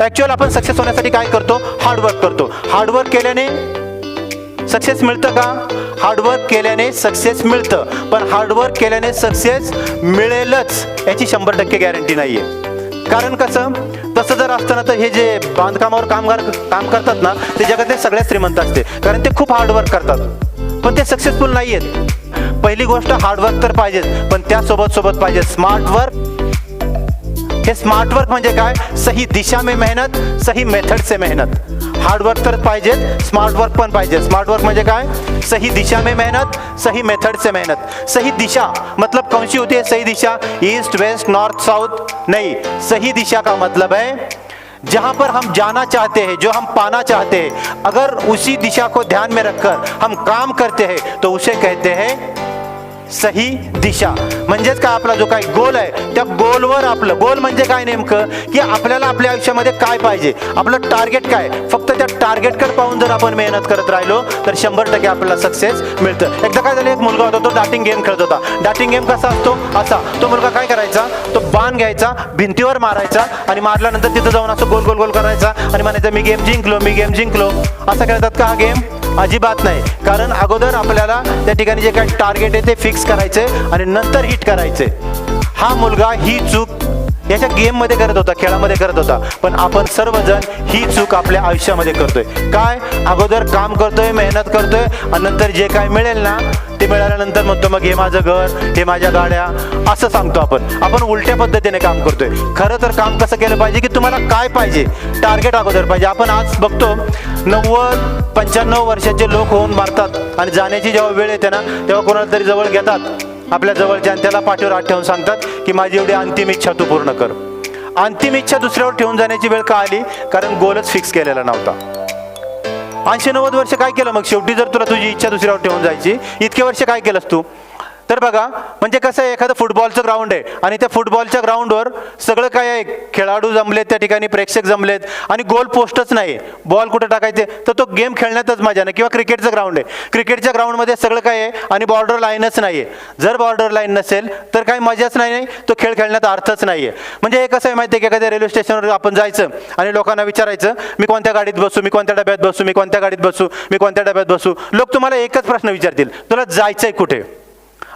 Actual आपण success होण्यासाठी काय करतो? हार्डवर्क करतो. हार्डवर्क केल्याने सक्सेस मिळतं का? हार्डवर्क केल्याने सक्सेस मिळतं. पण हार्डवर्क केल्याने सक्सेस मिळेलच याची शंभर टक्के गॅरंटी नाही आहे कारण कसं? तसं जर असतं ना तर हे जे बांधकामावर कामगार काम करतात ना ते जगातले सगळ्यात श्रीमंत असते. कारण ते खूप हार्डवर्क करतात. पण ते सक्सेसफुल नाही आहेत पहिली गोष्ट हार्डवर्क तर पाहिजेच. पण त्यासोबत सोबत पाहिजे. स्मार्ट वर्क हे स्मार्ट वर्क म्हणजे काय? सही दिशा में मेहनत, सही मेथड से मेहनत. हार्ड वर्क तर पाहिजे स्मार्ट वर्क पण पाहिजे स्मार्ट वर्क म्हणजे काय? सही दिशा में मेहनत, सही मेथड से मेहनत. सही दिशा मतलब कौन सी होती है? सही दिशा ईस्ट वेस्ट नॉर्थ साउथ नहीं, सही दिशा का मतलब है, जहाँ पर हम जाना चाहते हैं, जो हम पाना चाहते हैं, अगर उसी दिशा को ध्यान में रखकर हम काम करते हैं तो उसे कहते हैं सही दिशा. म्हणजेच काय आपला जो काय गोल आहे त्या गोलवर आपलं. गोल म्हणजे काय नेमकं? की आपल्याला आपल्या आयुष्यामध्ये काय पाहिजे? आपलं टार्गेट काय? फक्त त्या टार्गेटकडे पाहून जर आपण मेहनत करत राहिलो तर शंभर टक्के आपल्याला सक्सेस मिळतं. एकदा काय झालं एक मुलगा होता तो डाटिंग गेम खेळत होता. डाटिंग गेम कसा असतो? असा. तो मुलगा काय करायचा? तो बाण घ्यायचा भिंतीवर मारायचा आणि मारल्यानंतर तिथं जाऊन असं गोल गोल गोल करायचा आणि म्हणायचं मी गेम जिंकलो मी गेम जिंकलो. असं खेळतात का हा गेम अजिबात नाही. कारण अगोदर आपल्याला त्या ठिकाणी जे काही टार्गेट आहे ते फिक्स करायचे आणि नंतर हिट करायचे. हा मुलगा ही चूक याच्या गेममध्ये करत होता खेळामध्ये करत होता. पण आपण सर्वजण ही चूक आपल्या आयुष्यामध्ये करतोय. काय? अगोदर काम करतोय मेहनत करतोय आणि नंतर जे काय मिळेल ना ते मिळाल्यानंतर म्हणतो मग हे माझं घर हे माझ्या गाड्या असं सांगतो आपण. आपण उलट्या पद्धतीने काम करतोय. खरं तर काम कसं केलं पाहिजे की तुम्हाला काय पाहिजे? टार्गेट अगोदर पाहिजे. आपण आज बघतो नव्वद पंच्याण्णव वर्षाचे लोक होऊन मारतात आणि जाण्याची जेव्हा वेळ येते ना तेव्हा कोणाला तरी जवळ घेतात. आपल्या जवळच्या आणि त्याला पाठीवर हात ठेवून सांगतात की माझी एवढी अंतिम इच्छा तू पूर्ण कर. अंतिम इच्छा दुसऱ्यावर ठेवून जाण्याची वेळ का आली? कारण गोलच फिक्स केलेला नव्हता. ऐंशी नव्वद वर्ष काय केलं मग? शेवटी जर तुला तुझी इच्छा दुसऱ्यावर ठेवून जायची इतके वर्ष काय केलंस तू? तर बघा म्हणजे कसं आहे एखादं फुटबॉलचं ग्राउंड आहे. आणि त्या फुटबॉलच्या ग्राउंडवर सगळं काय आहे खेळाडू जमलेत त्या ठिकाणी प्रेक्षक जमलेत आणि गोल पोस्टच नाही. बॉल कुठं टाकायचे? तर तो गेम खेळण्यातच मजा नाही. किंवा क्रिकेटचं ग्राउंड आहे. क्रिकेटच्या ग्राउंडमध्ये सगळं काय आहे आणि बॉर्डर लाईनच नाही आहे जर बॉर्डर लाईन नसेल तर काही मजाच नाही नाही. तो खेळ खेळण्यात अर्थच नाही आहे म्हणजे हे कसं आहे माहिती आहे की? एखाद्या रेल्वे स्टेशनवर आपण जायचं आणि लोकांना विचारायचं मी कोणत्या गाडीत बसू? मी कोणत्या डब्यात बसू? मी कोणत्या गाडीत बसू? मी कोणत्या डब्यात बसू? लोक तुम्हाला एकच प्रश्न विचारतील तुला जायचं आहे कुठे?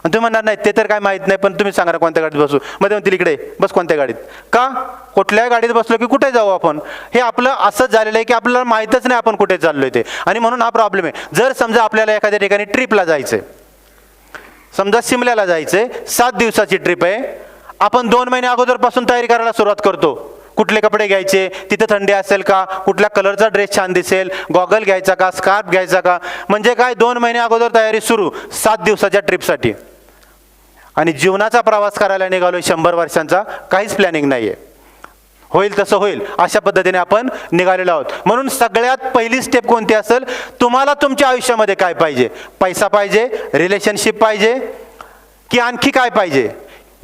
आणि तुम्ही म्हणणार नाही ते तर काय माहीत नाही पण तुम्ही सांगा कोणत्या गाडीत बसू. मग म्हणतील इकडे बस कोणत्या गाडीत. का? कुठल्या गाडीत बसलो की कुठे जाऊ आपण? हे आपलं असंच झालेलं आहे की आपल्याला माहीतच नाही आपण कुठे चाललोय ते. आणि म्हणून हा प्रॉब्लेम आहे. जर समजा आपल्याला एखाद्या ठिकाणी ट्रिपला जायचं समजा सिमल्याला जायचंय सात दिवसाची ट्रिप आहे आपण दोन महिने अगोदरपासून तयारी करायला सुरुवात करतो. कुठले कपडे घ्यायचे तिथे थंडी असेल का कुठल्या कलरचा ड्रेस छान दिसेल गॉगल घ्यायचा का स्कार्फ घ्यायचा का? म्हणजे काय दोन महिने अगोदर तयारी सुरू सात दिवसाच्या ट्रिपसाठी आणि जीवनाचा प्रवास करायला निघालो शंभर वर्षांचा काहीच प्लॅनिंग नाही आहे होईल तसं होईल अशा पद्धतीने आपण निघालेलो आहोत. म्हणून सगळ्यात पहिली स्टेप कोणती असेल? तुम्हाला तुमच्या आयुष्यामध्ये काय पाहिजे? पैसा पाहिजे रिलेशनशिप पाहिजे की आणखी काय पाहिजे?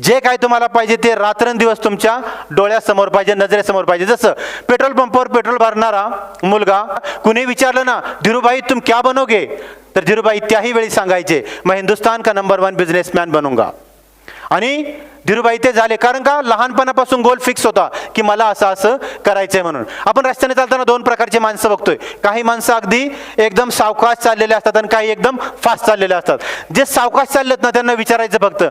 जे काय तुम्हाला पाहिजे ते रात्रंदिवस तुमच्या डोळ्यासमोर पाहिजे नजरेसमोर पाहिजे. जसं पेट्रोल पंपावर पेट्रोल भरणारा मुलगा कुणी विचारलं ना धीरूभाई तुम क्या बनोगे? तर धीरूभाई त्याही वेळी सांगायचे मग हिंदुस्तान का नंबर वन बिझनेसमॅन बनूंगा? आणि धीरूभाई ते झाले कारण का? लहानपणापासून गोल फिक्स होता की मला असं असं करायचंय म्हणून. आपण रस्त्याने चालताना दोन प्रकारची माणसं बघतोय. काही माणसं अगदी एकदम सावकाश चाललेले असतात आणि काही एकदम फास्ट चाललेले असतात. जे सावकाश चाललेत ना त्यांना विचारायचं फक्त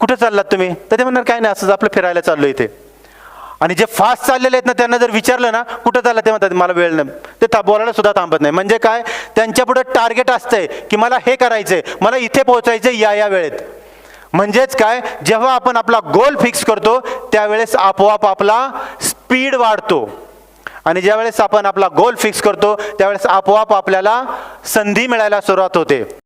कुठं चाललात तुम्ही? तर ते म्हणणार काय नाही असंच आपलं फिरायला चाललो इथे. आणि जे फास्ट चाललेले आहेत ना त्यांना जर विचारलं ना कुठं चाललं? ते म्हणतात मला वेळ नाही. ते था बोलायला सुद्धा थांबत नाही. म्हणजे काय? त्यांच्या पुढे टार्गेट असतंय की मला हे करायचंय मला इथे पोहोचायचंय या या वेळेत. म्हणजेच काय? जेव्हा आपण आपला गोल फिक्स करतो त्यावेळेस आपोआप आपला स्पीड वाढतो. आणि ज्यावेळेस आपण आपला गोल फिक्स करतो त्यावेळेस आपोआप आपल्याला संधी मिळायला सुरुवात होते.